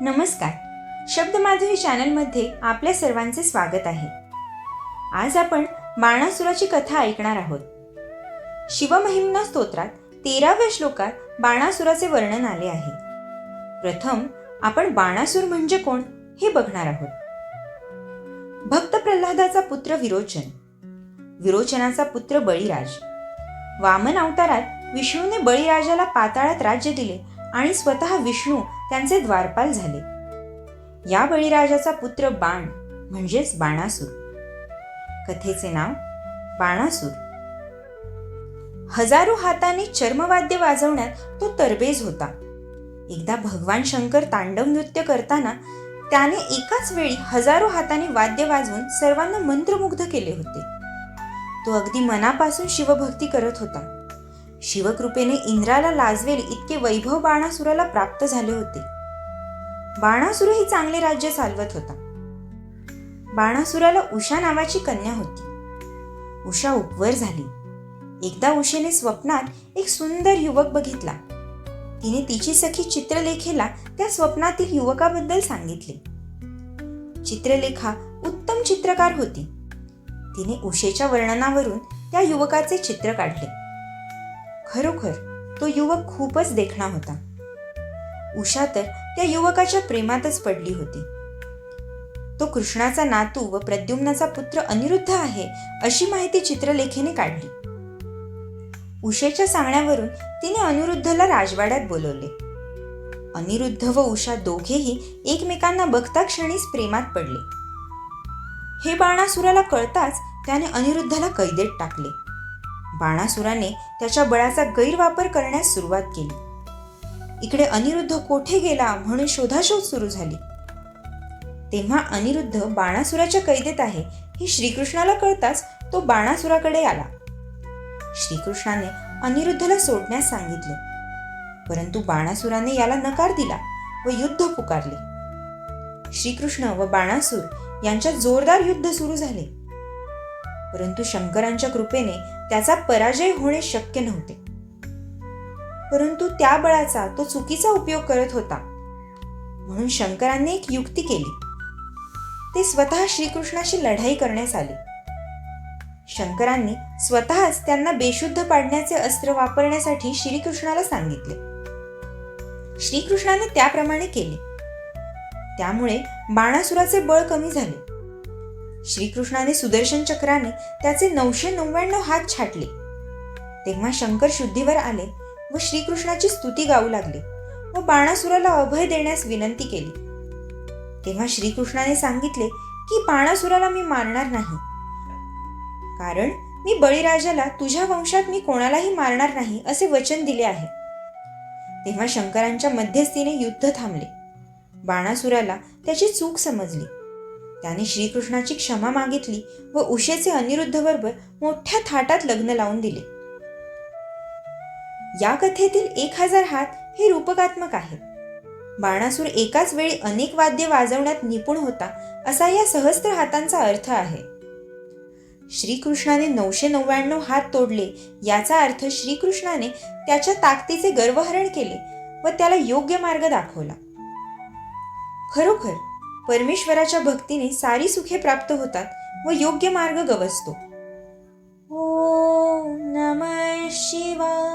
नमस्कार. शब्दमाधुरी चॅनलमध्ये आपल्या सर्वांचे स्वागत आहे. आज आपण बाणासुराची कथा ऐकणार आहोत. शिवमहिमना स्तोत्रात तेराव्या श्लोकात बाणासुराचे वर्णन आले आहे. प्रथम आपण बाणासूर म्हणजे कोण हे बघणार आहोत. भक्त प्रल्हादाचा पुत्र विरोचन. विरोचनाचा पुत्र बळीराज. वामन अवतारात विष्णूने बळीराजाला पाताळात राज्य दिले आणि स्वतः विष्णू त्यांचे द्वारपाल झाले. या बळीराजाचा पुत्र बाण म्हणजेच बाणासूर. कथेचे नाव बाणासूर. हजारो हाताने चर्मवाद्य वाजवण्यात तो तरबेज होता. एकदा भगवान शंकर तांडव नृत्य करताना त्याने एकाच वेळी हजारो हाताने वाद्य वाजवून सर्वांना मंत्रमुग्ध केले होते. तो अगदी मनापासून शिवभक्ती करत होता. शिवकृपेने इंद्राला लाजवेल इतके वैभव बाणासुराला प्राप्त झाले होते. बाणासुरही चांगले राज्य चालवत होता. बाणासुराला उषा नावाची कन्या होती. उषा उपवर झाली. एकदा उषेने स्वप्नात एक सुंदर युवक बघितला. तिने तिची सखी चित्रलेखेला त्या स्वप्नातील युवकाबद्दल सांगितले. चित्रलेखा उत्तम चित्रकार होती. तिने उषेच्या वर्णनावरून त्या युवकाचे चित्र काढले. खरोखर तो युवक खूपच देखणा होता. उषा तर त्या युवकाच्या प्रेमातच पडली होती. तो कृष्णाचा नातू व प्रद्युम्नाचा पुत्र अनिरुद्ध आहे अशी माहिती चित्रलेखेने काढली. उषेच्या सांगण्यावरून तिने अनिरुद्धला राजवाड्यात बोलवले. अनिरुद्ध व उषा दोघेही एकमेकांना बघता क्षणीच प्रेमात पडले. हे बाणासुराला कळताच त्याने अनिरुद्धला कैदेत टाकले. बाणासुराने त्याच्या बळाचा गैरवापर करण्यास सुरुवात केली. इकडे अनिरुद्ध कोठे गेला म्हणून शोधाशोध सुरू झाली. तेव्हा अनिरुद्ध बाणासुराच्या कैदेत आहे हे श्रीकृष्णाला कळताच तो बाणासुराकडे आला. श्रीकृष्णाने अनिरुद्धला सोडण्यास सांगितले. परंतु बाणासुराने याला नकार दिला व युद्ध पुकारले. श्रीकृष्ण व बाणासूर यांच्यात जोरदार युद्ध सुरू झाले. परंतु शंकरांच्या कृपेने त्याचा पराजय होणे शक्य नव्हते. परंतु त्या बळाचा तो चुकीचा उपयोग करत होता. म्हणून शंकरांनी एक युक्ती केली. ते स्वतः श्रीकृष्णाशी लढाई करण्यास आले. शंकरांनी स्वतःच त्यांना बेशुद्ध पाडण्याचे अस्त्र वापरण्यासाठी श्रीकृष्णाला सांगितले. श्रीकृष्णाने त्याप्रमाणे केले. त्यामुळे बाणासुराचे बळ कमी झाले. श्रीकृष्णाने सुदर्शन चक्राने त्याचे नऊशे नव्याण्णव हात छाटले. तेव्हा शंकर शुद्धीवर आले व श्रीकृष्णाची स्तुती गाऊ लागले व बाणासुराला अभय देण्यास विनंती केली. तेव्हा श्रीकृष्णाने सांगितले की बाणासुराला मी मारणार नाही. कारण मी बळीराजाला तुझ्या वंशात मी कोणालाही मारणार नाही असे वचन दिले आहे. तेव्हा शंकरांच्या मध्यस्थीने युद्ध थांबले. बाणासुराला त्याची चूक समजली. त्याने श्रीकृष्णाची क्षमा मागितली व उषेचे अनिरुद्ध बरोबर मोठ्या थाटात लग्न लावून दिले. या कथेतील एक हजार हात हे रूपकात्मक आहेत. बाणासूर एकाच वेळी अनेक वाद्य वाजवण्यात निपुण होता असा या सहस्त्र हातांचा अर्थ आहे. श्रीकृष्णाने नऊशे नव्याण्णव हात तोडले याचा अर्थ श्रीकृष्णाने त्याच्या ताकदीचे गर्वहरण केले व त्याला योग्य मार्ग दाखवला. खरोखर परमेश्वराच्या भक्तीने सारी सुखे प्राप्त होतात व योग्य मार्ग गवसतो. ओ नम शिवा